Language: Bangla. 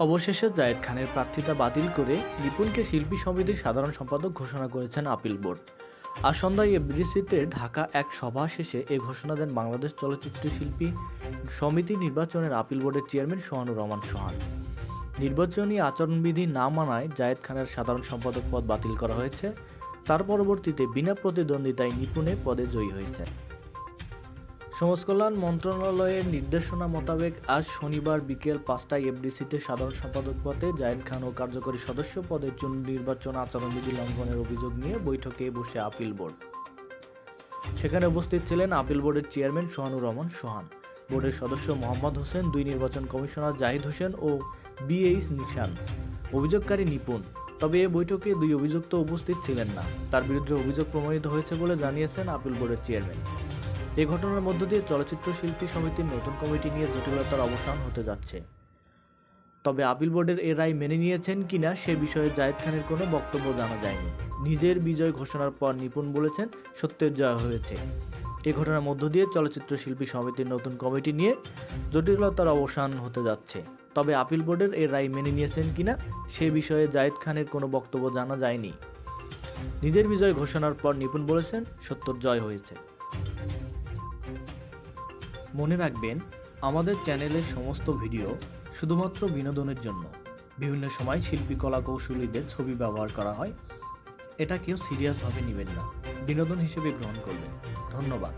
অবশেষে জায়েদ খানের প্রার্থিতা বাতিল করে নিপুণকে শিল্পী সমিতির সাধারণ সম্পাদক ঘোষণা করেছেন আপিল বোর্ড। আজ সন্ধ্যায় এফডিসিতে ঢাকা এক সভা শেষে এ ঘোষণা দেন বাংলাদেশ চলচ্চিত্র শিল্পী সমিতি নির্বাচনের আপিল বোর্ডের চেয়ারম্যান সোহানুর রহমান সোহান। নির্বাচনী আচরণবিধি না মানায় জায়েদ খানের সাধারণ সম্পাদক পদ বাতিল করা হয়েছে। তার পরবর্তীতে বিনা প্রতিদ্বন্দ্বিতায় নিপুণে পদে জয়ী হয়েছে সমাজ কল্যাণ মন্ত্রণালয়ের নির্দেশনা মোতাবেক আজ শনিবার বিকেল পাঁচটায় এফডিসিতে সাধারণ সম্পাদক পদে জায়েদ খান ও কার্যকরী সদস্য পদের জন্য নির্বাচন আচরণবিধি লঙ্ঘনের অভিযোগ নিয়ে বৈঠকে বসে আপিল বোর্ড। সেখানে উপস্থিত ছিলেন আপিল বোর্ডের চেয়ারম্যান সোহানুর রহমান সোহান। বোর্ডের সদস্য মোহাম্মদ হোসেন, দুই নির্বাচন কমিশনার জাহিদ হোসেন ও বিএইচ নিশান। অভিযোগকারী নিপুণ। তবে এ বৈঠকে দুই অভিযুক্ত উপস্থিত ছিলেন না। তার বিরুদ্ধে অভিযোগ প্রমাণিত হয়েছে বলে জানিয়েছেন আপিল বোর্ডের চেয়ারম্যান। এই ঘটনার মধ্য দিয়ে চলচ্চিত্র শিল্পী সমিতির নতুন কমিটি নিয়ে জটিলতার অবসান হতে যাচ্ছে। তবে আপিল বোর্ডের এ রায় মেনে নিয়েছেন কিনা সে বিষয়ে জায়েদ খানের কোনো বক্তব্য জানা যায়নি। নিজের বিজয় ঘোষণার পর নিপুণ বলেছেন, সত্যের জয় হয়েছে। এ ঘটনার মধ্য দিয়ে চলচ্চিত্র শিল্পী সমিতির নতুন কমিটি নিয়ে জটিলতার অবসান হতে যাচ্ছে। তবে আপিল বোর্ডের এ রায় মেনে নিয়েছেন কিনা সে বিষয়ে জায়েদ খানের কোনো বক্তব্য জানা যায়নি। নিজের বিজয় ঘোষণার পর নিপুণ বলেছেন, সত্যর জয় হয়েছে। মনে রাখবেন, আমাদের চ্যানেলের সমস্ত ভিডিও শুধুমাত্র বিনোদনের জন্য। বিভিন্ন সময় শিল্পী কলা কৌশলীদের ছবি ব্যবহার করা হয়। এটা কেউ সিরিয়াসভাবে নেবেন না। বিনোদন হিসেবে গ্রহণ করবেন। ধন্যবাদ।